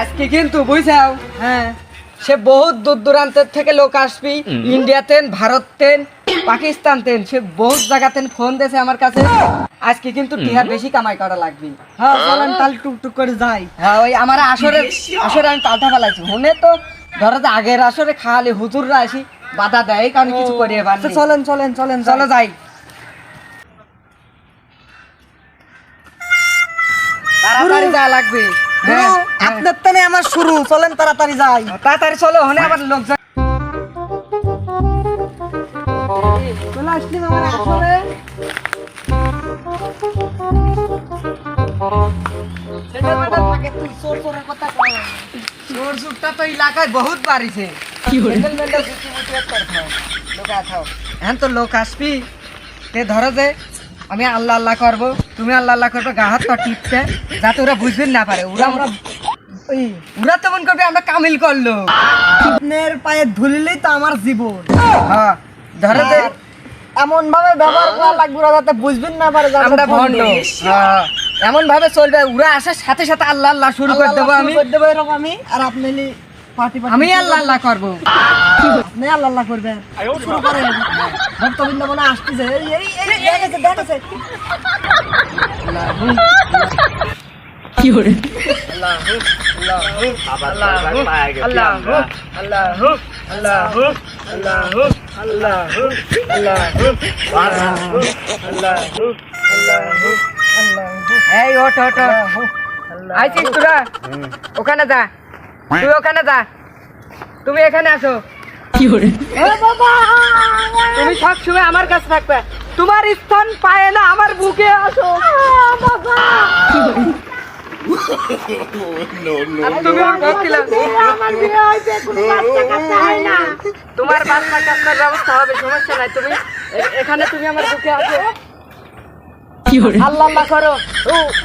আজকে কিন্তু বুঝছাও হ্যাঁ সে বহুত দূর দূরান্তের থেকে লোক আসবি। ইন্ডিয়াতেন ভারততেন পাকিস্তানতেন সে বহুত জায়গাতেন ফোন দিয়েছে আমার কাছে। আজকে কিন্তু টিহার বেশি কামাই করা লাগবে। হ্যাঁ চলেন তাহলে টুকটুক করে যাই। হ্যাঁ ওই আমার আসরে আসরে আমি পাল্টা ফেলাইছি। মনে তো ধরো যে আগের আসরে খালি হুজুররা আসি বাধা দেয় কারণ কিছু করিয়ে তো পারছি চলেন চলেন চলেন চলো যাই। তাড়াতাড়ি যা লাগবে। আপনার টানে আমার শুরু চলেন তাড়াতাড়ি যাই। তাড়াতাড়ি চলো ওখানে আবার লোক যায়। বহুত বাড়িছে। এখন তো লোক আসবি। তে ধরো যে আমি আল্লাহ আল্লাহ করব তুমি আল্লাহ আল্লাহ করবে গা হাত পা টিপতে যাতে ওরা বুঝবেন না পারে। ওরা আমরা ওই ওরা তো মনে করবে আমরা কামিল করল। আপনার পায়ে ধুলিলেই তো আমার জীবন। হ্যাঁ ধরো যে এমন ভাবে ব্যবহার করা লাগবে ওরা যাতে বুঝবেন না পারে আমরা ভণ্ড। হ্যাঁ এমন ভাবে চলবে ওরা আসার সাথে সাথে আল্লাহ আল্লাহ শুরু করে দেবো আমি। দেবো এরকম আমি আর আপনি আমি আল্লাহ আল্লাহ করব? আপনি আল্লাহ আল্লাহ করবেন শুরু করেন। ভক্তবৃন্দ মনে আসতেছে। এই ওঠ ওঠ আইছিস তোরা? ওখানে যা। তুই ওখানে যা। তুমি এখানে আসো। তুমি সব সময় আমার কাছে থাকবে। তোমার স্থান পায় না আমার বুকে আসো। তোমার বাচ্চা কাচ্চার ব্যবস্থা হবে সমস্যা নাই। তুমি এখানে তুমি আমার বুকে আসো। আল্লাহ আল্লাহ করো।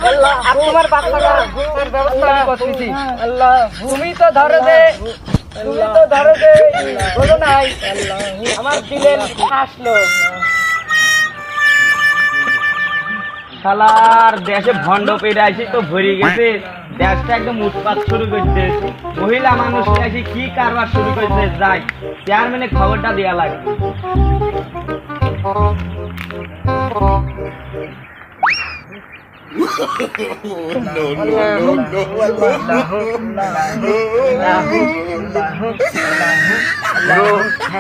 আল্লাহ তোমার বাচ্চাটার ব্যবস্থা আমি করতেছি। আল্লাহ তুমি তো ধরো যে তুমি তো ধরো যে বোঝো নাই। আমার দিলের আসলো। শালার দেশে ভণ্ড পেটে আসি তো ভরে গেছে। দেশটা একদম উৎপাত শুরু করছে। মহিলা মানুষ আসি কি কারবার শুরু করছে? যাই চেয়ারম্যানে খবরটা দেওয়া লাগবে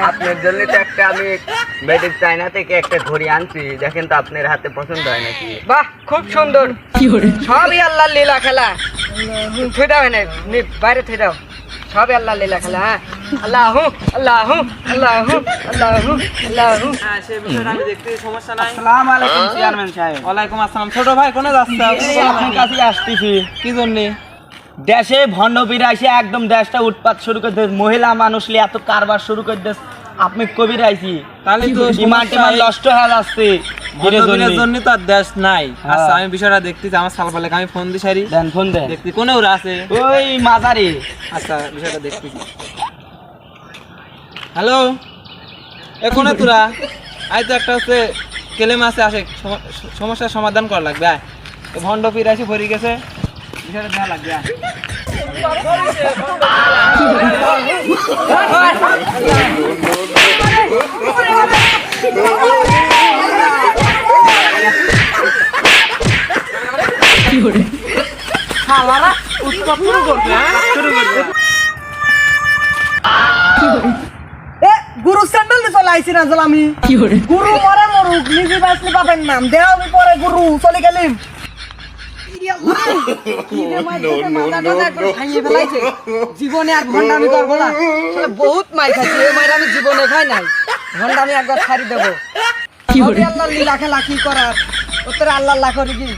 আপনার জন্য তো একটা আমি বেডিক চাইনা থেকে একটা ঘড়ি আনছি। দেখেন তো আপনার হাতে পছন্দ হয় নাকি? বাহ খুব সুন্দর। সবই আল্লাহ লীলা খেলা। থুই দাও বাইরে থুই দাও। সবই আল্লাহ লীলা খেলা। হ্যাঁ আল্লাহ আল্লাহ আল্লাহ আল্লাহ আল্লাহ। হ্যাঁ সে বিষয়টা আমি দেখতে সমস্যা নাই। আসসালামু আলাইকুম চেয়ারম্যান সাহেব। ওয়ালাইকুম আসসালাম। ছোট ভাই কোনে যাচ্ছে? আপনার কাছে আসতেছি। কি জন্যে? দেশে ভণ্ডবীরা আসে একদম দেশটা উৎপাত শুরু করে দিয়েছে। মহিলা মানুষ এত কারবার শুরু করে দিয়েছে। আপনি কবির আইছি তাহলে তো ইমান সমস্যা টিমান নষ্ট হয়ে যাচ্ছে ধীরে ধীরে। জন্য। তো আর দেশ নাই। হ্যাঁ। আচ্ছা আমি বিষয়টা দেখতেছি আমার সালপালেকে আমি ফোন দিই সারি দেন ফোন দেন। দেখতে কোনে ওরা আছে? ওই মাজারে আচ্ছা বিষয়টা দেখতেছি। হ্যালো? এ কোনে তোরা? আই তো একটা হচ্ছে কেলেম আছে আসে সম- সমস্যার সমাধান করা লাগবে আয়। তো ভণ্ড পীর আসি ভরে গেছে। বিষয়টা দেওয়া লাগবে আয়। শালারা উৎসব শুরু করবে হ্যাঁ? শুরু করবে। এ গুরু স্যান্ডেল দিয়ে চলে আইছি না চল আমি। গুরু মরে মরুক নিজে বাঁচলে পাবেন নাম দেহ আমি পরে গুরু চলে গেলিম। জীবনে আর ভণ্ডামি করব না। বহুত মাই খাইছি এই মায়ের আমি জীবনে খাই নাই। ভণ্ডামি একবার ছাড়ি দেবো। সবই আল্লাহ লীলা খেলা কি করার? উত্তরে আল্লাহ আল্লাহ করি কি